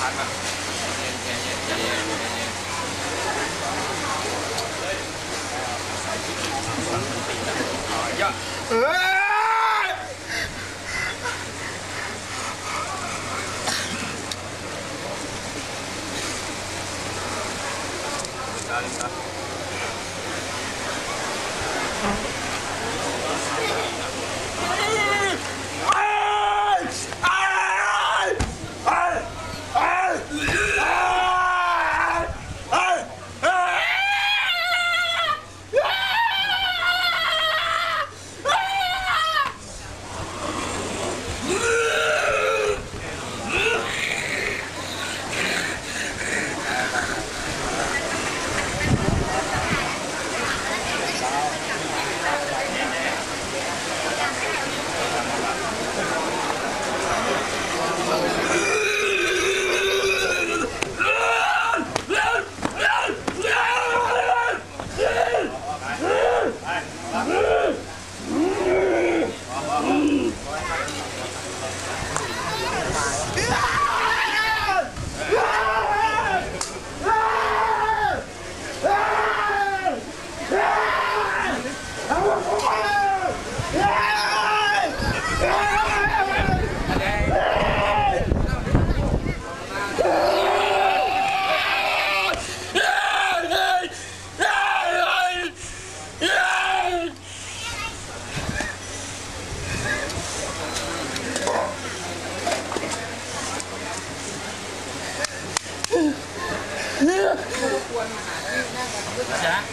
พันอ่ะเย็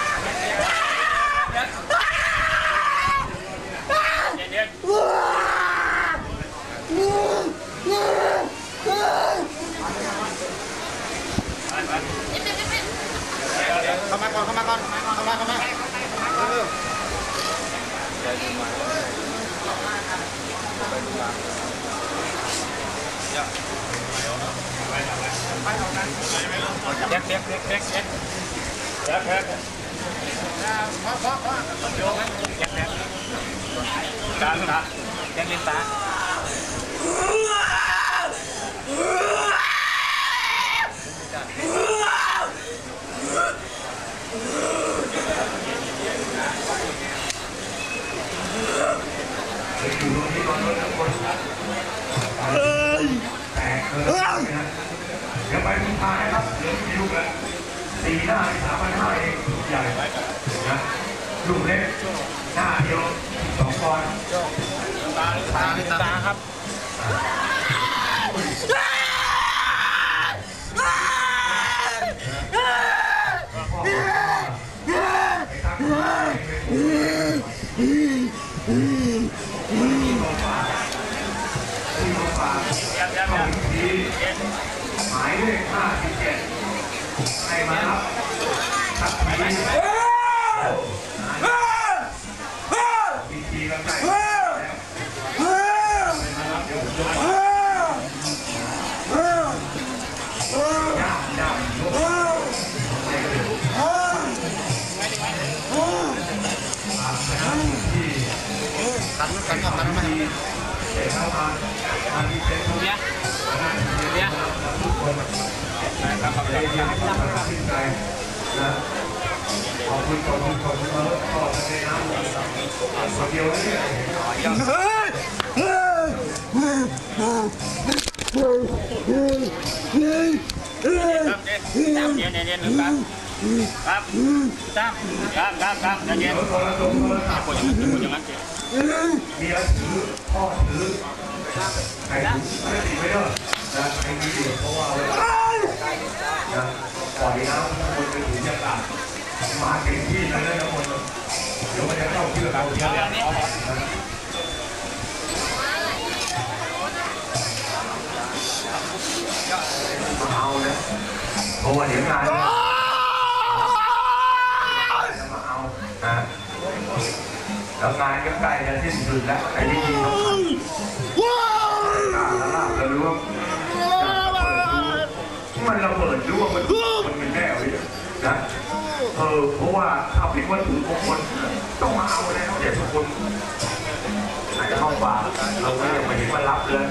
นใจเย็นใจเย็นใจเย็นอ๋อยะเอ้ยได้เลยครับเข้ามาก่อนเข้ามาก่อนเข้ามาเข้ามาเร็วใจดูมาไปดูมาเยอะ เด็กเด็กเด็กเด็กเด็กเด็กเด็กพราะเพราะเพราะโยกเด็กเด็กตาตาเด็กเด็กตา แตกเลยนะเดี๋ยว ไปมุมพานะครับเหลือกี่ลูกแล้วสี่หน้าสามพันห้าเองใหญ่นะลูกเล็กหน้าเดียวสองปอนตาตาตาครับไปทางซ้ายที่ลงฝาก เดี๋ยวเดี๋ยวเข้าเดี๋ยวถึงทีหมายเลขห้าสิบเจ็ดให้มารับขับทีมีทีกันใกล้แล้วให้มารั ครับเดี๋ยเดี๋ยเดี๋ยเดี๋ยวครับครับตั้มครับครับครับเดี๋ยวเดี๋ยวคนละตรงคนละตัดคนยังคนยังรักเดี๋ยวเมียถือพ่อถือใครถือไม่ติดไม่ได้นะใครมีเดียวเพราะว่าปล่อยนะคนไปถึงยากาศ มาเต็มที่เลยนะคนเดี๋ยวมันจะเข้าเชื่อเราเดี๋ยวเดี๋ยวมาเอานะเพราะว่าเดี๋ยวงานเนี่ยจะมาเอานะแล้วงานก็ใกล้จะสิ้นสุดแล้วไอ้ที่ดีต้องทำว้าวกล้าละลาบแล้วรู้ว่า เพราะว่าถ้าเป็นวัตถุมงคลต้องมาเอาแล้วเดี๋ยวทุกคนใส่เข้าำบากเราก็ยังไม่เห็นว่ารับเลย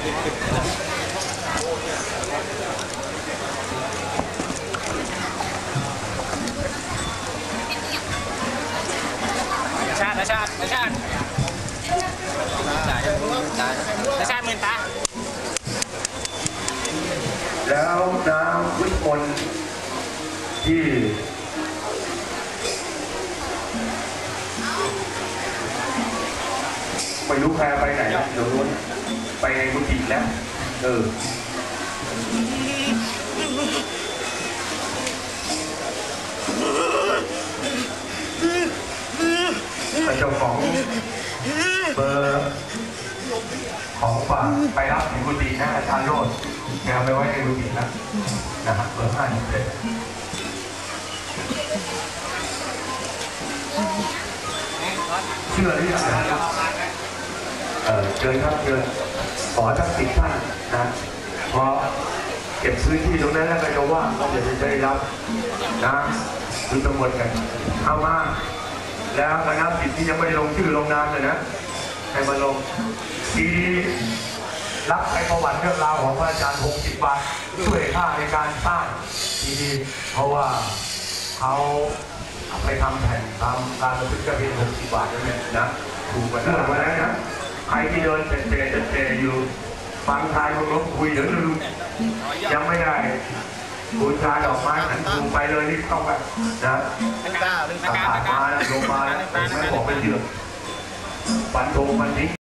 ชาติชาติชาติชาติชาติมือตา แล้วน้ำวิมลที่ ไม่รู้แพรไปไหนเดี๋ยวรู้นไปในกุฏิแล้ว เออเจ้าของเบอร์ของฝากไปรับถึงกุฏินะอาจารย์โรดแกไปไว้ในกุฏิแล้วนะฮะเบอร์ห้าสิบเอ็ดเชื่อหรือยังนะครับ เชิญครับเชิญขอสักสิบท่านนะพอเก็บพื้นที่ตรงนั้นแล้วก็จะว่างก็จะได้รับนะคือตำรวจกันเอามาแล้วคณะสิทธิ์ที่ยังไม่ได้ลงชื่อลงนามเลยนะให้มาลงทีรับไปประวัติเรื่องราวของพระอาจารย์ 60 บาทช่วยค่าในการสร้างทีนี้เพราะว่าเขาไปทำแผ่นทำการบันทึกทะเบียน60 บาทนั่นแหละนะถูกกันนะวันนั้นนะ ใครที่เดินเตะเตะเตะอยู่ฟังทายมึงลบคุยเดี๋ยวลืมยังไม่ได้บูชาดอกไม้หันตูไปเลยนี่ต้องแบบนะตะการตะตาการขาดตะกามาแล้วลงมาแล้วตะการไม่บอกไปเชื่อฟันโทมันทิ้ง